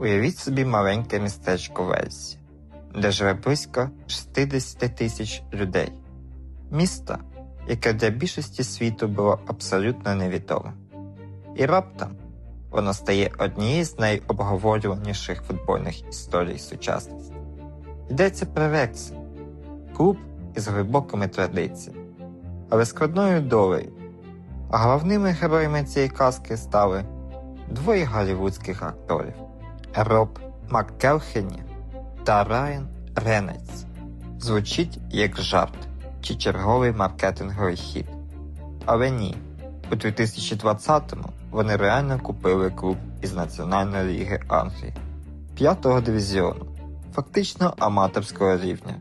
Уявіть собі маленьке містечко Вельсі, де живе близько 60 тисяч людей. Місто, яке для більшості світу було абсолютно невідоме. І раптом воно стає однією з найобговорюваніших футбольних історій сучасності. Йдеться про Рекс, клуб із глибокими традиціями, але складною долею. А головними героями цієї казки стали двоє голівудських акторів Роб Маккелхені та Райан Ренець. Звучить як жарт чи черговий маркетинговий хід. Але ні, у 2020-му вони реально купили клуб із Національної ліги Англії, п'ятого дивізіону, фактично аматорського рівня.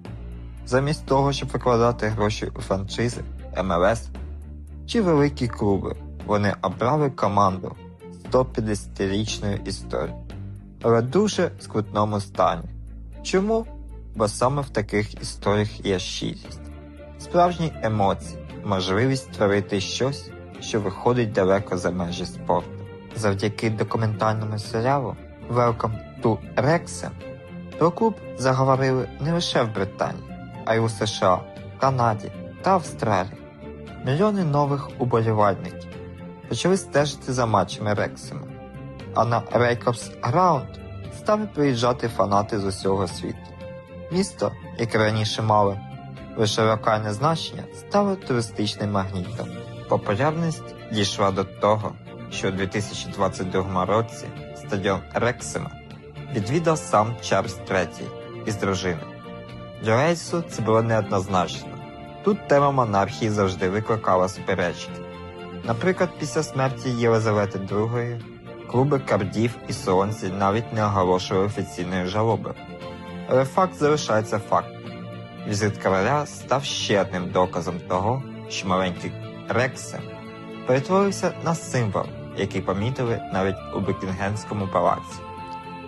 Замість того, щоб викладати гроші у франшизи, МЛС чи великі клуби, вони обрали команду 150-річною історією, але дуже скрутному стані. Чому? Бо саме в таких історіях є щирість, справжні емоції, можливість творити щось, що виходить далеко за межі спорту. Завдяки документальному серіалу Welcome to Wrexham про клуб заговорили не лише в Британії, а й у США, Канаді та Австралії. Мільйони нових уболівальників почали стежити за матчами Рексема, а на Рейкопс Граунд стали приїжджати фанати з усього світу. Місто, яке раніше мало лише локальне значення, стало туристичним магнітом. Популярність дійшла до того, що у 2022 році стадіон Рексема відвідав сам Чарльз III із дружиною. Для Рейсу це було неоднозначно. Тут тема монархії завжди викликала суперечки. Наприклад, після смерті Єлизавети II клуби Кардів і Солонці навіть не оголошували офіційної жалоби. Але факт залишається фактом. Візит короля став ще одним доказом того, що маленький Рексем перетворився на символ, який помітили навіть у Бекінгемському палаці.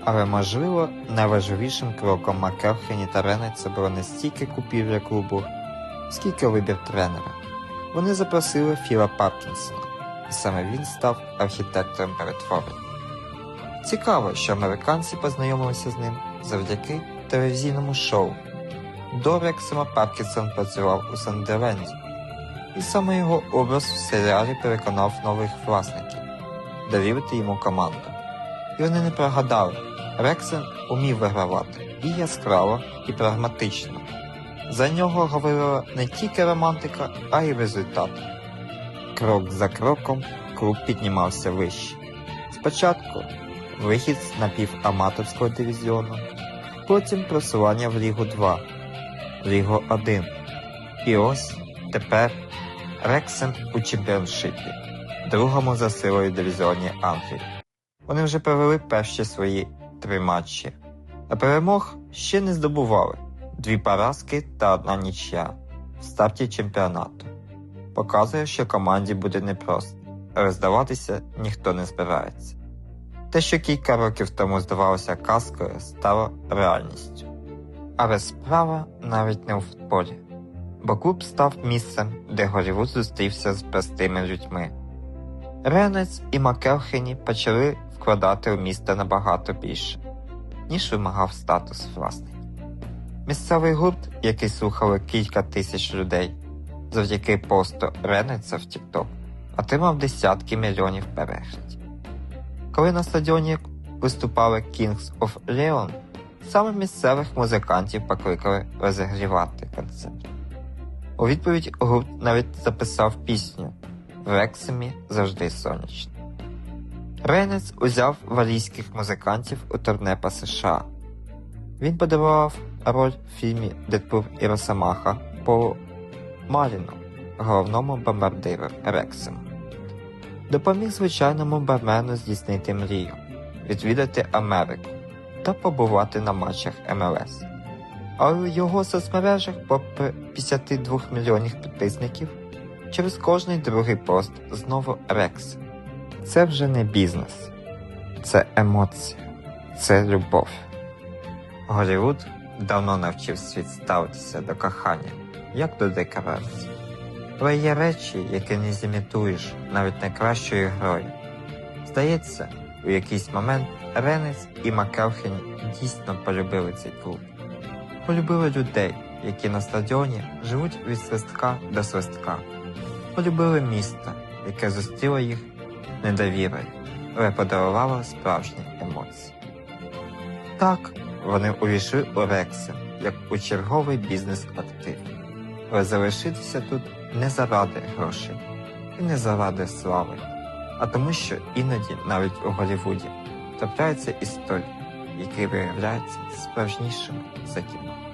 Але, можливо, найважливішим кроком Маккелхені та Ренеца було не стільки купівля клубу, скільки вибір тренера. Вони запросили Філа Паркінсона, і саме він став архітектором перетворення. Цікаво, що американці познайомилися з ним завдяки телевізійному шоу. До Рексема Паркінсон працював у Сандерленді, і саме його образ в серіалі переконав нових власників довірити йому команду. І вони не прогадали. Рексен умів вигравати і яскраво, і прагматично. За нього говорила не тільки романтика, а й результат. Крок за кроком клуб піднімався вище. Спочатку вихід з напіваматорського дивізіону, потім просування в Лігу 2, в Лігу 1. І ось тепер Рексен у чемпіоншипі, другому за силою дивізіоні Англії. Вони вже провели перші свої три матчі, а перемог ще не здобували дві поразки та одна нічия в старті чемпіонату. Показує, що команді буде непросто, але здаватися ніхто не збирається. Те, що кілька років тому здавалося казкою, стало реальністю. Але справа навіть не у футболі, бо клуб став місцем, де Голівуд зустрівся з простими людьми. Ренець і Макелхені почали вкладати у місто набагато більше, ніж вимагав статус власників. Місцевий гурт, який слухали кілька тисяч людей, завдяки посту Ренеця в TikTok, отримав десятки мільйонів переглядів. Коли на стадіоні виступали Kings of Leon, саме місцевих музикантів покликали розігрівати концерт. У відповідь гурт навіть записав пісню в Рексимі завжди сонячно. Рейнець узяв валійських музикантів у турне по США. Він подавав роль в фільмі Дедпур і Росомаха по Маліну, головному бомбардиру Рексиму. Допоміг звичайному бармену здійснити мрію, відвідати Америку та побувати на матчах МЛС. А у його соцмережах, попри 52 мільйонів підписників, через кожний другий пост знову Рекс. Це вже не бізнес, це емоція, це любов. Голівуд давно навчив світ ставитися до кохання, як до декорації. Але є речі, які не зімітуєш навіть найкращою грою. Здається, У якийсь момент Ренес і Макелхені дійсно полюбили цей клуб. Полюбили людей, які на стадіоні живуть від свистка до свистка. Полюбили місто, яке зустріло їх недовірою, але подарувало справжні емоції. Так, вони увійшли у Рексен як у черговий бізнес-актив, але залишитися тут не заради грошей і не заради слави, а тому, що іноді навіть у Голлівуді трапляються історії, які виявляються справжнішими за кіно.